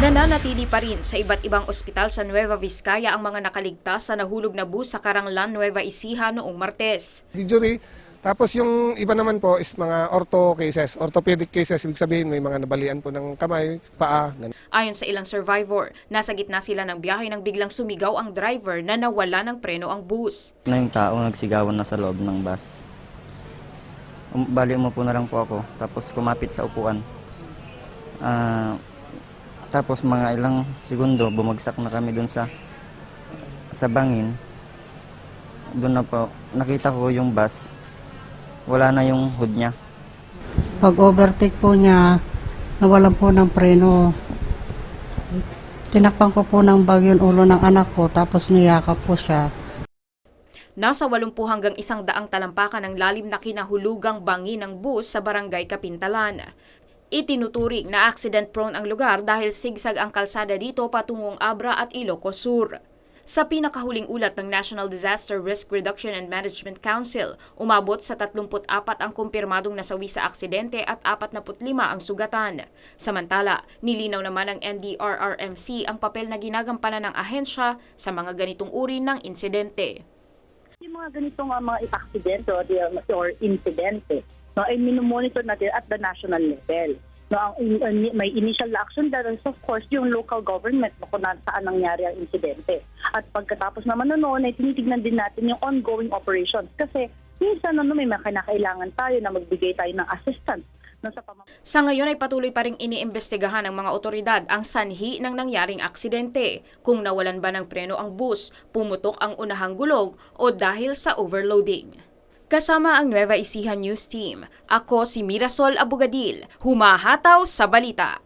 Nananatili pa rin sa iba't ibang ospital sa Nueva Vizcaya ang mga nakaligtas sa nahulog na bus sa Karanglan, Nueva Ecija noong Martes. injury. Tapos yung iba naman po is mga ortho cases, orthopedic cases, ibig sabihin may mga nabalian po ng kamay, paa, ganun. Ayon sa ilang survivor, nasa gitna sila ng biyahe nang biglang sumigaw ang driver na nawala ng preno ang bus. na yung tao nagsigawan na sa loob ng bus. Um, bali umupo na lang po ako, tapos kumapit sa upuan. Ah, tapos mga ilang segundo, bumagsak na kami dun sa sa bangin. Doon na po, nakita ko yung bus. Wala na yung hood niya. Pag overtake po niya, nawalan po ng preno. Tinakpan ko po ng bag yung ulo ng anak ko, tapos niyakap po siya. Nasa 80 hanggang isang daang talampakan ng lalim na kinahulugang bangi ng bus sa barangay Kapintalan. Itinuturing na accident-prone ang lugar dahil sigsag ang kalsada dito patungong Abra at Ilocos Sur. Sa pinakahuling ulat ng National Disaster Risk Reduction and Management Council, umabot sa 34 ang kumpirmadong nasawi sa aksidente at 45 ang sugatan. Samantala, nilinaw naman ng NDRRMC ang papel na ginagampanan ng ahensya sa mga ganitong uri ng insidente. Yung mga ganitong uh, mga aksidente or, or insidente, no, ay minomonitor natin at the national level. No, ang in- may initial action is of course yung local government no, kung saan nangyari ang insidente. At pagkatapos naman na noon ay tinitignan din natin yung ongoing operations kasi minsan ano, may mga kinakailangan tayo na magbigay tayo ng assistance sa Sa ngayon ay patuloy pa ring iniimbestigahan ng mga otoridad ang sanhi ng nangyaring aksidente, kung nawalan ba ng preno ang bus, pumutok ang unahang gulog o dahil sa overloading. Kasama ang Nueva Ecija News Team, ako si Mirasol Abugadil, humahataw sa balita.